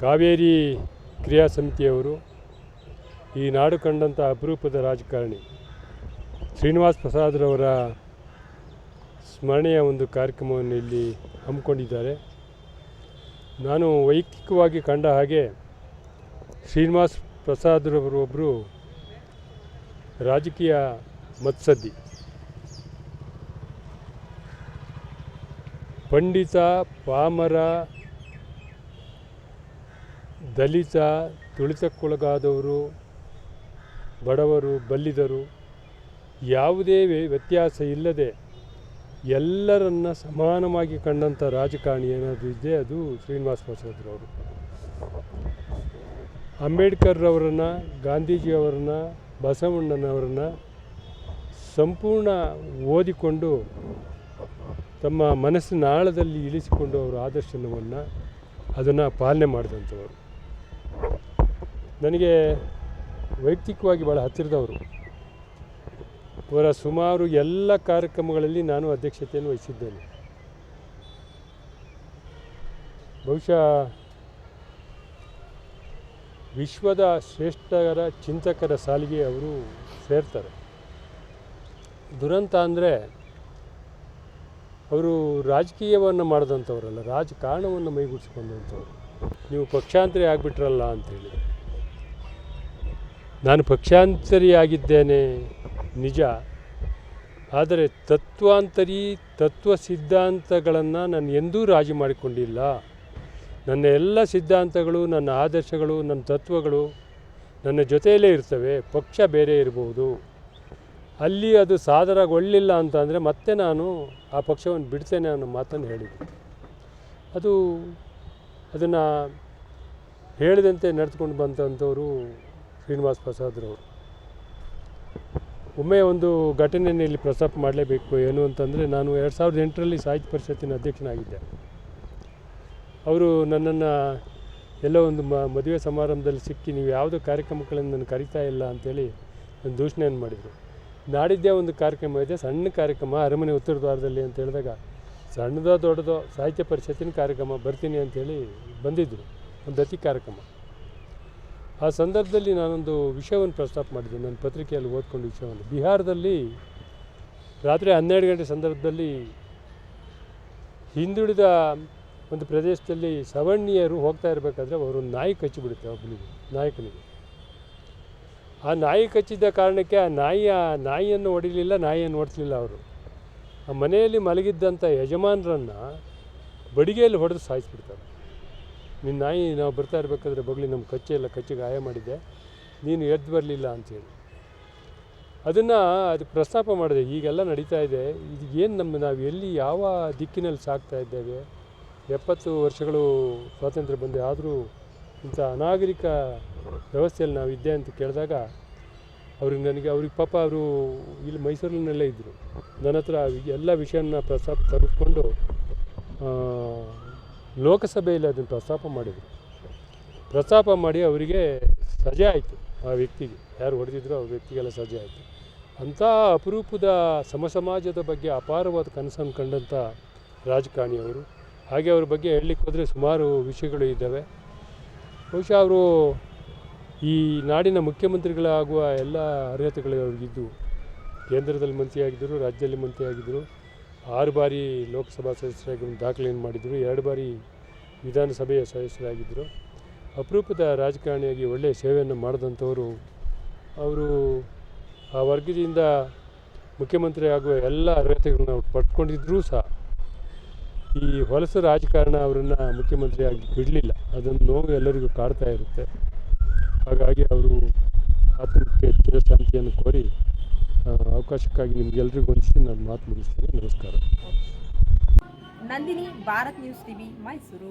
ಕಾವೇರಿ ಕ್ರಿಯಾ ಸಮಿತಿಯವರು ಈ ನಾಡು ಕಂಡಂಥ ಅಪರೂಪದ ರಾಜಕಾರಣಿ ಶ್ರೀನಿವಾಸ್ ಪ್ರಸಾದ್ರವರ ಸ್ಮರಣೆಯ ಒಂದು ಕಾರ್ಯಕ್ರಮವನ್ನು ಇಲ್ಲಿ ಹಮ್ಮಿಕೊಂಡಿದ್ದಾರೆ. ನಾನು ವೈಯಕ್ತಿಕವಾಗಿ ಕಂಡ ಹಾಗೆ ಶ್ರೀನಿವಾಸ್ ಪ್ರಸಾದ್ರವರು ಒಬ್ಬರು ರಾಜಕೀಯ ಮತ್ಸದ್ದಿ. ಪಂಡಿತ, ಪಾಮರ ದಲಿತ, ತುಳಿತಕ್ಕೊಳಗಾದವರು, ಬಡವರು ಬಲ್ಲಿದರು ಯಾವುದೇ ವ್ಯ- ವ್ಯತ್ಯಾಸ ಇಲ್ಲದೆ ಎಲ್ಲರನ್ನ ಸಮಾನವಾಗಿ ಕಂಡಂಥ ರಾಜಕಾರಣಿ ಏನಾದರೂ ಇದ್ದರೆ ಅದು ಶ್ರೀನಿವಾಸ ಪ್ರಸಾದ್ರವರು ಅಂಬೇಡ್ಕರ್ರವರನ್ನು ಗಾಂಧೀಜಿಯವರನ್ನು ಬಸವಣ್ಣನವರನ್ನು ಸಂಪೂರ್ಣ ಓದಿಕೊಂಡು ತಮ್ಮ ಮನಸ್ಸಿನ ಆಳದಲ್ಲಿ ಇಳಿಸಿಕೊಂಡು ಅವರ ಆದರ್ಶನವನ್ನು ಅದನ್ನು ಪಾಲನೆ ಮಾಡಿದಂಥವರು ನನಗೆ ವೈಯಕ್ತಿಕವಾಗಿ ಭಾಳ ಹತ್ತಿರದವರು. ಅವರ ಸುಮಾರು ಎಲ್ಲ ಕಾರ್ಯಕ್ರಮಗಳಲ್ಲಿ ನಾನು ಅಧ್ಯಕ್ಷತೆಯನ್ನು ವಹಿಸಿದ್ದೇನೆ. ಬಹುಶಃ ವಿಶ್ವದ ಶ್ರೇಷ್ಠರ ಚಿಂತಕರ ಸಾಲಿಗೆ ಅವರು ಸೇರ್ತಾರೆ. ದುರಂತ ಅಂದರೆ ಅವರು ರಾಜಕೀಯವನ್ನು ಮಾಡಿದಂಥವ್ರಲ್ಲ, ರಾಜಕಾರಣವನ್ನು ಮೈಗೂಡಿಸ್ಕೊಂಡಂಥವ್ರು. ನೀವು ಪಕ್ಷಾಂತರಿ ಆಗಿಬಿಟ್ರಲ್ಲ ಅಂಥೇಳಿ ನಾನು ಪಕ್ಷಾಂತರಿಯಾಗಿದ್ದೇನೆ, ನಿಜ. ಆದರೆ ತತ್ವಾಂತರಿ, ತತ್ವ ಸಿದ್ಧಾಂತಗಳನ್ನು ನಾನು ಎಂದೂ ರಾಜಿ ಮಾಡಿಕೊಂಡಿಲ್ಲ. ನನ್ನ ಎಲ್ಲ ಸಿದ್ಧಾಂತಗಳು, ನನ್ನ ಆದರ್ಶಗಳು, ನನ್ನ ತತ್ವಗಳು ನನ್ನ ಜೊತೆಯಲ್ಲೇ ಇರ್ತವೆ. ಪಕ್ಷ ಬೇರೆ ಇರಬಹುದು ಅಲ್ಲಿ ಅದು ಸಾದರಗೊಳ್ಳಿಲ್ಲ ಅಂತ ಅಂದರೆ ಮತ್ತೆ ನಾನು ಆ ಪಕ್ಷವನ್ನು ಬಿಡ್ತೇನೆ ಅನ್ನೋ ಮಾತನ್ನು ಹೇಳಿದೆ. ಅದು ಅದನ್ನು ಹೇಳಿದಂತೆ ನಡೆದುಕೊಂಡು ಬಂದಂಥವರು ಶ್ರೀನಿವಾಸ್ ಪ್ರಸಾದ್ರವರು ಒಮ್ಮೆ ಒಂದು ಘಟನೆಯನ್ನು ಇಲ್ಲಿ ಪ್ರಸ್ತಾಪ ಮಾಡಲೇಬೇಕು ಏನು ಅಂತಂದರೆ, ನಾನು ಎರಡು ಸಾವಿರದ ಎಂಟರಲ್ಲಿ ಸಾಹಿತ್ಯ ಪರಿಷತ್ತಿನ ಅಧ್ಯಕ್ಷನಾಗಿದ್ದೆ. ಅವರು ನನ್ನನ್ನು ಎಲ್ಲೋ ಒಂದು ಮ, ಮದುವೆ ಸಮಾರಂಭದಲ್ಲಿ ಸಿಕ್ಕಿ, ನೀವು ಯಾವುದೋ ಕಾರ್ಯಕ್ರಮಗಳನ್ನು ನಾನು ಕರಿತಾ ಇಲ್ಲ ಅಂತೇಳಿ ನನ್ನ ದೂಷಣೆಯನ್ನು ಮಾಡಿದರು. ನಾಡಿದ್ದೇ ಒಂದು ಕಾರ್ಯಕ್ರಮ ಇದೆ, ಸಣ್ಣ ಕಾರ್ಯಕ್ರಮ, ಅರಮನೆ ಉತ್ತರ ದ್ವಾರದಲ್ಲಿ ಅಂತ ಹೇಳಿದಾಗ, ಸಣ್ಣದೋ ದೊಡ್ಡದೋ ಸಾಹಿತ್ಯ ಪರಿಷತ್ತಿನ ಕಾರ್ಯಕ್ರಮ ಬರ್ತೀನಿ ಅಂತೇಳಿ ಬಂದಿದ್ದರು ಒಂದು ಅತಿ ಕಾರ್ಯಕ್ರಮ. ಆ ಸಂದರ್ಭದಲ್ಲಿ ನಾನೊಂದು ವಿಷಯವನ್ನು ಪ್ರಸ್ತಾಪ ಮಾಡಿದ್ದೆ ನನ್ನ ಪತ್ರಿಕೆಯಲ್ಲಿ ಓದ್ಕೊಂಡು ವಿಷಯವನ್ನು. ಬಿಹಾರದಲ್ಲಿ ರಾತ್ರಿ ಹನ್ನೆರಡು ಗಂಟೆ ಸಂದರ್ಭದಲ್ಲಿ ಹಿಂದುಳಿದ ಒಂದು ಪ್ರದೇಶದಲ್ಲಿ ಸವರ್ಣೀಯರು ಹೋಗ್ತಾ ಇರಬೇಕಾದ್ರೆ ಅವರು ನಾಯಿ ಕಚ್ಚಿಬಿಡುತ್ತೆ, ಒಬ್ಬನಿಗೆ, ನಾಯಕನಿಗೆ. ಆ ನಾಯಿ ಕಚ್ಚಿದ್ದ ಕಾರಣಕ್ಕೆ ಆ ನಾಯಿಯ, ನಾಯಿಯನ್ನು ಹೊಡಿಲಿಲ್ಲ, ನಾಯಿಯನ್ನು ಓಡಿಸಲಿಲ್ಲ ಅವರು. ಆ ಮನೆಯಲ್ಲಿ ಮಲಗಿದ್ದಂಥ ಯಜಮಾನರನ್ನು ಬಡಿಗೆಯಲ್ಲಿ ಹೊಡೆದು ಸಾಯಿಸ್ಬಿಡ್ತಾರೆ. ನಿನ್ನ ನಾಯಿ ನಾವು ಬರ್ತಾ ಇರಬೇಕಾದ್ರೆ ಬಗ್ಲಿ ನಮ್ಮ ಕಚ್ಚೆ ಎಲ್ಲ ಕಚ್ಚೆ ಗಾಯ ಮಾಡಿದ್ದೆ. ನೀನು ಎದ್ದು ಬರಲಿಲ್ಲ ಅಂತೇಳಿ. ಅದನ್ನು ಅದು ಪ್ರಸ್ತಾಪ ಮಾಡಿದೆ. ಈಗೆಲ್ಲ ನಡೀತಾ ಇದೆ. ಇದು ಏನು ನಮ್ಮ ನಾವು ಎಲ್ಲಿ ಯಾವ ದಿಕ್ಕಿನಲ್ಲಿ ಸಾಗ್ತಾ ಇದ್ದೇವೆ? ಎಪ್ಪತ್ತು ವರ್ಷಗಳು ಸ್ವಾತಂತ್ರ್ಯ ಬಂದೆ ಆದರೂ ಇಂಥ ಅನಾಗರಿಕ ವ್ಯವಸ್ಥೆಯಲ್ಲಿ ನಾವು ಇದ್ದೆ ಅಂತ ಕೇಳಿದಾಗ ಅವ್ರಿಗೆ ನನಗೆ ಅವ್ರಿಗೆ ಪಾಪ ಅವರು ಇಲ್ಲಿ ಮೈಸೂರಿನಲ್ಲೇ ಇದ್ದರು ನನ್ನ ಹತ್ರ ಎಲ್ಲ ವಿಷಯನ ಪ್ರಸ್ತಾಪ ತೆಗೆದುಕೊಂಡು ಲೋಕಸಭೆಯಲ್ಲಿ ಅದನ್ನು ಪ್ರಸ್ತಾಪ ಮಾಡಿದರು. ಪ್ರಸ್ತಾಪ ಮಾಡಿ ಅವರಿಗೆ ಸಜೆ ಆಯಿತು ಆ ವ್ಯಕ್ತಿಗೆ. ಯಾರು ಹೊಡೆದಿದ್ರು ಆ ವ್ಯಕ್ತಿಗೆಲ್ಲ ಸಜೆ ಆಯಿತು. ಅಂಥ ಅಪರೂಪದ ಸಮಸಮಾಜದ ಬಗ್ಗೆ ಅಪಾರವಾದ ಕನಸನ್ನು ಕಂಡಂಥ ರಾಜಕಾರಣಿಯವರು ಹಾಗೆ ಅವ್ರ ಬಗ್ಗೆ ಹೇಳಲಿಕ್ಕೆ ಹೋದರೆ ಸುಮಾರು ವಿಷಯಗಳು ಇದ್ದಾವೆ. ಬಹುಶಃ ಅವರು ಈ ನಾಡಿನ ಮುಖ್ಯಮಂತ್ರಿಗಳಾಗುವ ಎಲ್ಲ ಅರ್ಹತೆಗಳು ಅವ್ರಿಗಿದ್ದು. ಕೇಂದ್ರದಲ್ಲಿ ಮಂತ್ರಿಯಾಗಿದ್ದರು, ರಾಜ್ಯದಲ್ಲಿ ಮಂತ್ರಿಯಾಗಿದ್ದರು. ಆರು ಬಾರಿ ಲೋಕಸಭಾ ಸದಸ್ಯರಾಗಿ ದಾಖಲೆಯನ್ನು ಮಾಡಿದರು, ಎರಡು ಬಾರಿ ವಿಧಾನಸಭೆಯ ಸದಸ್ಯರಾಗಿದ್ದರು ಅಪರೂಪದ ರಾಜಕಾರಣಿಯಾಗಿ ಒಳ್ಳೆಯ ಸೇವೆಯನ್ನು ಮಾಡಿದಂಥವರು ಅವರು. ಆ ವರ್ಗದಿಂದ ಮುಖ್ಯಮಂತ್ರಿ ಆಗುವ ಎಲ್ಲ ಅರ್ಹತೆಗಳನ್ನ ಅವ್ರು ಪಡ್ಕೊಂಡಿದ್ರೂ ಸಹ ಈ ಹೊಲಸು ರಾಜಕಾರಣ ಅವರನ್ನು ಮುಖ್ಯಮಂತ್ರಿಯಾಗಿ ಬಿಡಲಿಲ್ಲ. ಅದನ್ನು ನೋವು ಎಲ್ಲರಿಗೂ ಕಾಡ್ತಾ ಇರುತ್ತೆ. ಹಾಗಾಗಿ ಅವರು ಆತ್ಮಕ್ಕೆ ಚಿರಶಾಂತಿಯನ್ನು ಕೋರಿ ಅವಕಾಶಕ್ಕಾಗಿ ನಿಮ್ಗೆಲ್ರಿಗೂ ವಂದಿಸಿ ನಾನು ಮಾತು ಮುಗಿಸ್ತೀನಿ. ನಮಸ್ಕಾರ. Nandini Bharat news TV Mysuru.